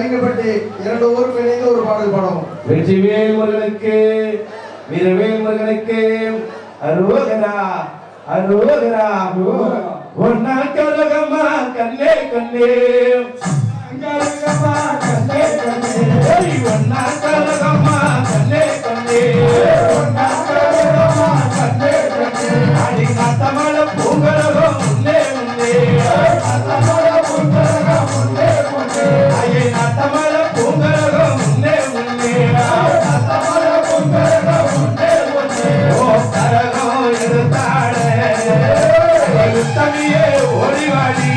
கலிங்கப்பட்டு இரண்டு ஊருக்கு இணைந்து ஒரு பாடல் பாடுவோம். வெற்றிவேல் முருகனுக்கு வீரவேல் முருகனுக்கு அருவகரா அருவகரா ஒன்னா கலகமா கல்லே கல்லே கலகமா கல்லே கல்லே ஒன்னா தனியே ஒளிவாடி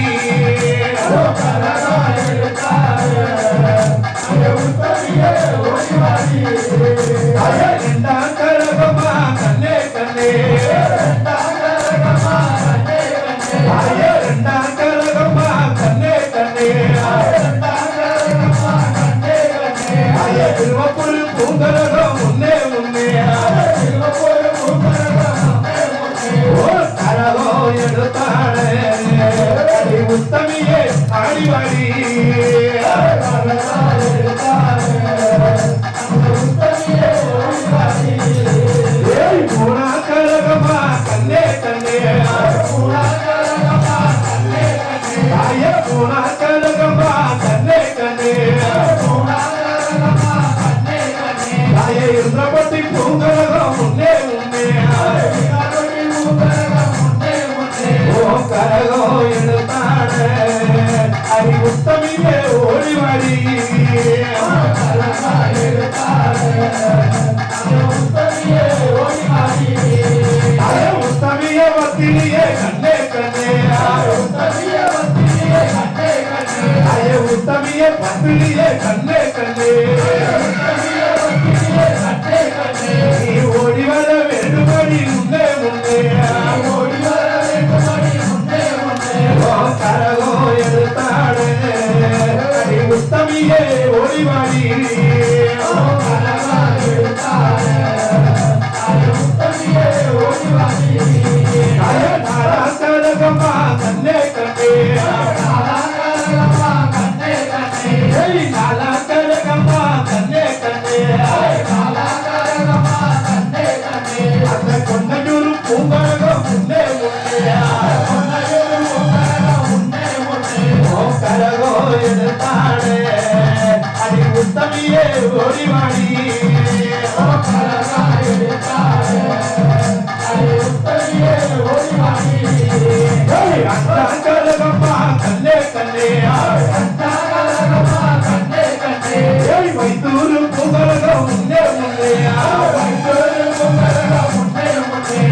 அழகோ எடுத்தானே உத்தமியே ஆடிவாடி அழகோ என்று ஓடி வரி கண்ணே கண்ணே. Para தம்பியே ஓடி வாடி மைசூரு புகழக முன்னே முன்னையா மைசூரு புகழக முன்னே முன்னே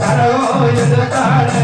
தரோ எதிர்த்தாழ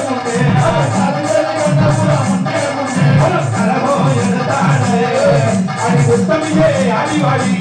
शिवाजी